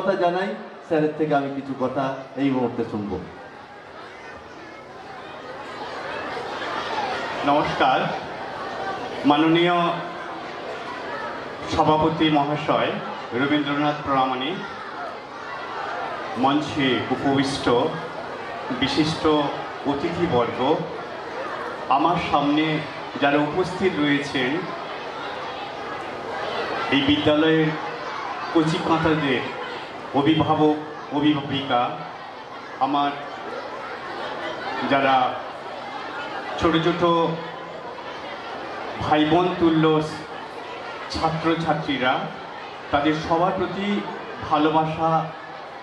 কথা জানাই, স্যারের থেকে আমি কিছু কথা এই মুহূর্তে শুনব। নমস্কার। মাননীয় সভাপতি মহাশয় রবীন্দ্রনাথ প্রামাণিক, মঞ্চে উপবিষ্ট বিশিষ্ট অতিথিবর্গ, আমার সামনে যারা উপস্থিত রয়েছেন, এই বিদ্যালয়ের কচিকাঁথাদের অভিভাবক, অভিভাবিকা, আমার যারা ছোট ছোট ভাই বোন তুল্য ছাত্রছাত্রীরা, তাদের সবার প্রতি ভালোবাসা,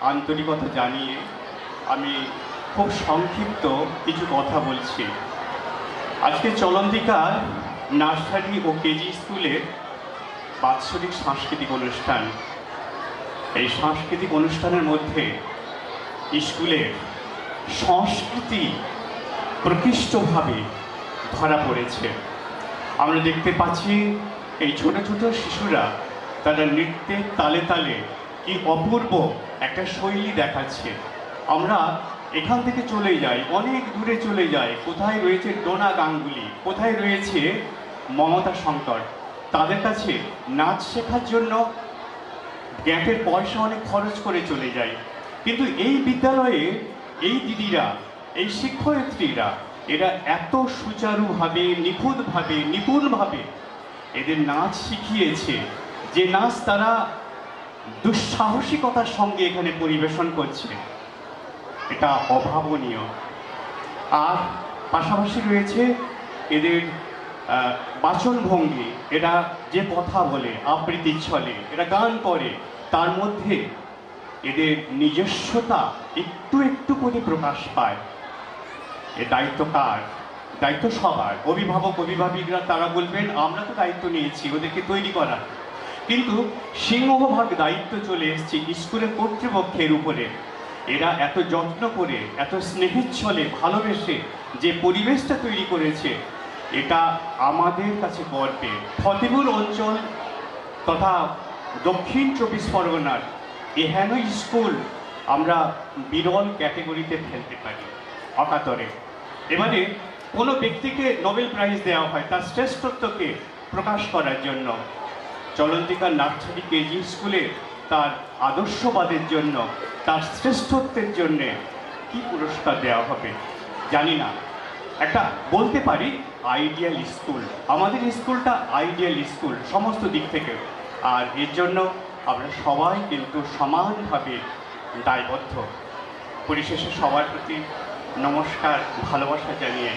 আন্তরিকতা জানিয়ে আমি খুব সংক্ষিপ্ত কিছু কথা বলছি। আজকে চলন্তিকার নার্সারি ও কেজি স্কুলের বাৎসরিক সাংস্কৃতিক অনুষ্ঠান। এই সাংস্কৃতিক অনুষ্ঠানের মধ্যে স্কুলের সংস্কৃতি প্রকৃষ্টভাবে ধরা পড়েছে। আমরা দেখতে পাচ্ছি এই ছোট ছোট শিশুরা তারা নৃত্যের তালে তালে কি অপূর্ব একটা শৈলী দেখাচ্ছে। আমরা এখান থেকে চলে যাই, অনেক দূরে চলে যাই। কোথায় রয়েছে ডোনা গাঙ্গুলি? কোথায় রয়েছে মমতা শঙ্কর? তাদের কাছে নাচ শেখার জন্য গ্যাপের পয়সা অনেক খরচ করে চলে যায়। কিন্তু এই বিদ্যালয়ে এই দিদিরা, এই শিক্ষয়িত্রীরা, এরা এত সুচারুভাবে, নিখুঁতভাবে, নিপুণভাবে এদের নাচ শিখিয়েছে যে নাচ তারা দুঃসাহসিকতার সঙ্গে এখানে পরিবেশন করছে। এটা অভাবনীয়। আর পাশাপাশি রয়েছে এদের বাচনভঙ্গি এরা যে কথা বলে আবৃত্তির ছলে, এরা গান করে, তার মধ্যে এদের নিজস্বতা একটু একটু করে প্রকাশ পায়। এ দায়িত্ব কার? দায়িত্ব সবার। অভিভাবক অভিভাবিকরা তারা বলবেন, আমরা তো দায়িত্ব নিয়েছি, ওদেরকে তৈরি করা। কিন্তু সিংহভাগ দায়িত্ব চলে এসছে স্কুলের কর্তৃপক্ষের উপরে। এরা এত যত্ন করে, এত স্নেহের ছলে ভালোবেসে যে পরিবেশটা তৈরি করেছে এটা আমাদের কাছে গর্বে। ফতেপুর অঞ্চল তথা দক্ষিণ চব্বিশ পরগনার এহেন স্কুল আমরা বিরল ক্যাটেগরিতে ফেলতে পারি, অকাতরে। এবারে কোনো ব্যক্তিকে নোবেল প্রাইজ দেওয়া হয়, তার শ্রেষ্ঠত্বকে প্রকাশ করার জন্য চলন্তিকা নার্সারি কেজি স্কুলে তার আদর্শবাদের জন্য, তার শ্রেষ্ঠত্বের জন্যে কি পুরস্কার দেওয়া হবে জানি না। একটা বলতে পারি আইডিয়াল স্কুল আমাদের স্কুলটা আইডিয়াল স্কুল সমস্ত দিক থেকে। আর এর জন্য আমরা সবাই কিন্তু সমানভাবে দায়বদ্ধ। পরিশেষে সবার প্রতি নমস্কার, ভালোবাসা জানিয়ে